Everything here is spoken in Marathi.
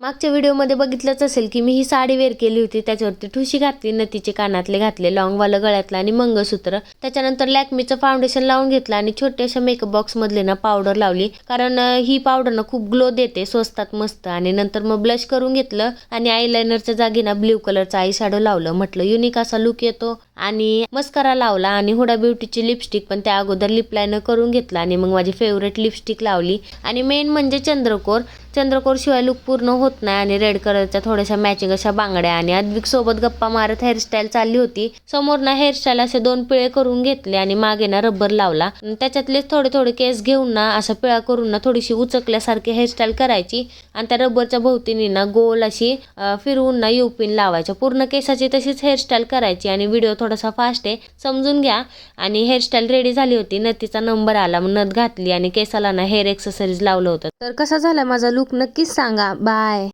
मागच्या व्हिडिओमध्ये बघितलंच असेल की मी ही साडी वेअर केली होती त्याच्यावरती ठुशी घातली नतीचे कानातले घातले लॉंगवालं गळ्यातलं आणि मंगळसूत्र. त्याच्यानंतर लॅकमीचं फाउंडेशन लावून घेतलं आणि छोट्याशा मेकअप बॉक्समधले ना पावडर लावली. कारण ही पावडर ना खूप ग्लो देते स्वस्तात मस्त. आणि नंतर मग ब्लश करून घेतलं आणि आयलायनरच्या जागी ना ब्ल्यू कलरचा आय शॅडो लावलं. म्हटलं युनिक असा लुक येतो. आणि मस्करा लावला आणि हुडा ब्युटीची लिपस्टिक पण त्या अगोदर लिपलायनर करून घेतला आणि मग माझी फेवरेट लिपस्टिक लावली. आणि मेन म्हणजे चंद्रकोर. चंद्रकोर शिवाय लुक पूर्ण होत नाही आणि रेड कलरच्या थोड्याशा मॅचिंग अशा बांगड्या आणि अद्विक सोबत गप्पा मारत हेअरस्टाईल चालली होती. समोर ना हेअरस्टाईल असे दोन पिळे करून घेतले आणि मागे ना रबर लावला. त्याच्यातलेच थोडे थोडे केस घेऊन ना असा पिळा करून ना थोडीशी उचकल्यासारखी हेअरस्टाईल करायची. आणि त्या रबरच्या भोवतीने ना गोल अशी फिरवून ना युपिन लावायच्या. पूर्ण केसाची तशीच हेअरस्टाईल करायची आणि व्हिडिओ थोडासा फास्ट आहे. समजून घ्या. आणि हेअरस्टाईल रेडी झाली होती. नतीचा नंबर आला. मग नथ घातली आणि केसाला ना हेअर एक्सेसरीज लावलं होतं. तर कसा झाला माझा लुक नक्कीच सांगा. बाय